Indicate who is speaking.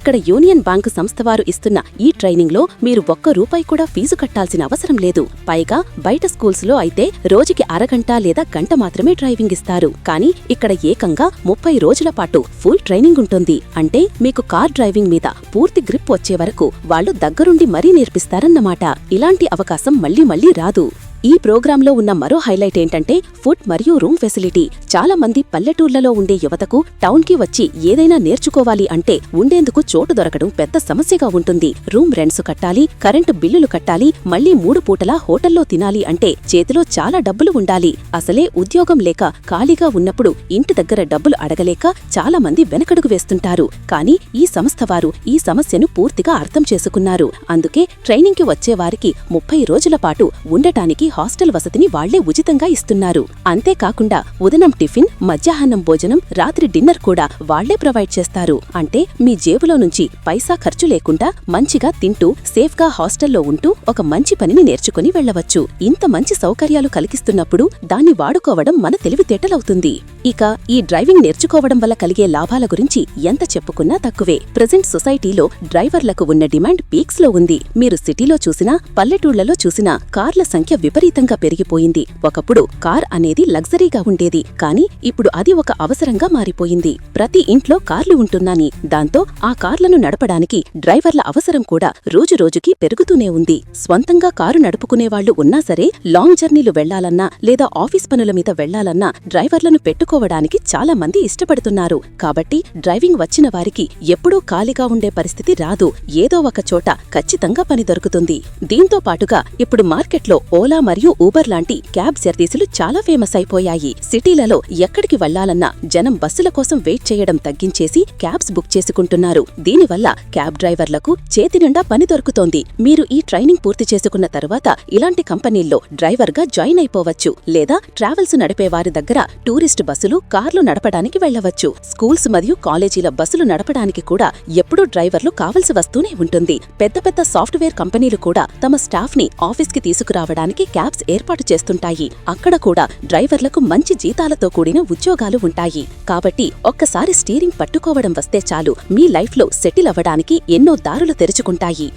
Speaker 1: ఇక్కడ union bank సంస్థ వారు ఇస్తున్న ఈ ట్రైనింగ్లో మీరు ఒక్క రూపాయి కూడా ఫీజు కట్టాల్సిన అవసరం లేదు. పైగా బయట స్కూల్స్లో అయితే రోజుకి అరగంట లేదా గంట మాత్రమే డ్రైవింగ్ ఇస్తారు. కానీ ఇక్కడ ఏకంగా ముప్పై రోజుల పాటు ఫుల్ ట్రైనింగ్ ఉంటుంది. అంటే మీకు కార్ డ్రైవింగ్ మీద పూర్తి గ్రిప్ వచ్చే వరకు వాళ్ళు దగ్గరుండి మరీ నేర్పిస్తారన్నమాట. ఇలాంటి అవకాశం మళ్ళీ మళ్ళీ రాదు. ఈ ప్రోగ్రాంలో ఉన్న మరో హైలైట్ ఏంటంటే ఫుడ్ మరియు రూమ్ ఫెసిలిటీ. చాలా మంది పల్లెటూర్లలో ఉండే యువతకు టౌన్కి వచ్చి ఏదైనా నేర్చుకోవాలి అంటే ఉండేందుకు చోటు దొరకడం పెద్ద సమస్యగా ఉంటుంది. రూమ్ రెంట్స్ కట్టాలి కరెంటు బిల్లులు కట్టాలి మళ్ళీ మూడు పూటలా హోటల్లో తినాలి అంటే చేతిలో చాలా డబ్బులు ఉండాలి. అసలే ఉద్యోగం లేక ఖాళీగా ఉన్నప్పుడు ఇంటి దగ్గర డబ్బులు అడగలేక చాలా మంది వెనకడుగు వేస్తుంటారు. కానీ ఈ సంస్థ వారు ఈ సమస్యను పూర్తిగా అర్థం చేసుకున్నారు. అందుకే ట్రైనింగ్కి వచ్చే వారికి ముప్పై రోజుల పాటు ఉండటానికి హాస్టల్ వసతిని వాళ్ళే ఉచితంగా ఇస్తున్నారు. అంతేకాకుండా ఉదనం టిఫిన్ మధ్యాహ్నం భోజనం రాత్రి డిన్నర్ కూడా వాళ్ళే ప్రొవైడ్ చేస్తారు. అంటే మీ జేబులో నుంచి పైసా ఖర్చు లేకుండా మంచిగా తింటూ సేఫ్గా హాస్టల్లో ఉంటూ ఒక మంచి పనిని నేర్చుకుని వెళ్ళవచ్చు ఇంత మంచి సౌకర్యాలు కలిగిస్తున్నప్పుడు దాన్ని వాడుకోవడం మన తెలివితేటలవుతుంది. ఇక ఈ డ్రైవింగ్ నేర్చుకోవడం వల్ల కలిగే లాభాల గురించి ఎంత చెప్పుకున్నా తక్కువే. ప్రజెంట్ సొసైటీలో డ్రైవర్లకు ఉన్న డిమాండ్ పీక్స్లో ఉంది. మీరు సిటీలో చూసినా పల్లెటూళ్ళలో చూసినా కార్ల సంఖ్య విపరీతంగా పెరిగిపోయింది. ఒకప్పుడు కార్ అనేది లగ్జరీగా ఉండేది. కానీ ఇప్పుడు అది ఒక అవసరంగా మారిపోయింది. ప్రతి ఇంట్లో కార్లు ఉంటున్నాని దాంతో ఆ కార్లను నడపడానికి డ్రైవర్ల అవసరం కూడా రోజురోజుకి పెరుగుతూనే ఉంది. స్వంతంగా కారు నడుపుకునేవాళ్ళు ఉన్నా సరే లాంగ్ జర్నీలు వెళ్ళాలన్నా లేదా ఆఫీస్ పనుల మీద వెళ్ళాలన్నా డ్రైవర్లను పెట్టు పెట్టుకోవడానికి చాలా మంది ఇష్టపడుతున్నారు. కాబట్టి డ్రైవింగ్ వచ్చిన వారికి ఎప్పుడూ ఖాళీగా ఉండే పరిస్థితి రాదు. ఏదో ఒక చోట ఖచ్చితంగా పని దొరుకుతుంది. దీంతో పాటుగా ఇప్పుడు మార్కెట్లో ఓలా మరియు ఊబర్ లాంటి క్యాబ్ సర్వీసులు చాలా ఫేమస్ అయిపోయాయి. సిటీలలో ఎక్కడికి వెళ్ళాలన్నా జనం బస్సుల కోసం వెయిట్ చేయడం తగ్గించేసి క్యాబ్స్ బుక్ చేసుకుంటున్నారు. దీనివల్ల క్యాబ్ డ్రైవర్లకు చేతి నిండా పని దొరుకుతోంది. మీరు ఈ ట్రైనింగ్ పూర్తి చేసుకున్న తర్వాత ఇలాంటి కంపెనీల్లో డ్రైవర్గా జాయిన్ అయిపోవచ్చు. లేదా ట్రావెల్స్ నడిపే వారి దగ్గర టూరిస్ట్ బస్సులు కార్లు నడపడానికి వెళ్ళవచ్చు స్కూల్స్ మరియు కాలేజీల బస్సులు నడపడానికి కూడా ఎప్పుడూ డ్రైవర్లు కావలసి వస్తూనే ఉంటుంది. పెద్ద పెద్ద సాఫ్ట్వేర్ కంపెనీలు కూడా తమ స్టాఫ్ని ఆఫీస్కి తీసుకురావడానికి క్యాబ్స్ ఏర్పాటు చేస్తుంటాయి. అక్కడ కూడా డ్రైవర్లకు మంచి జీతాలతో కూడిన ఉద్యోగాలు ఉంటాయి. కాబట్టి ఒక్కసారి స్టీరింగ్ పట్టుకోవడం వస్తే చాలు. మీ లైఫ్లో సెటిల్ అవ్వడానికి ఎన్నో దారులు తెరుచుకుంటాయి.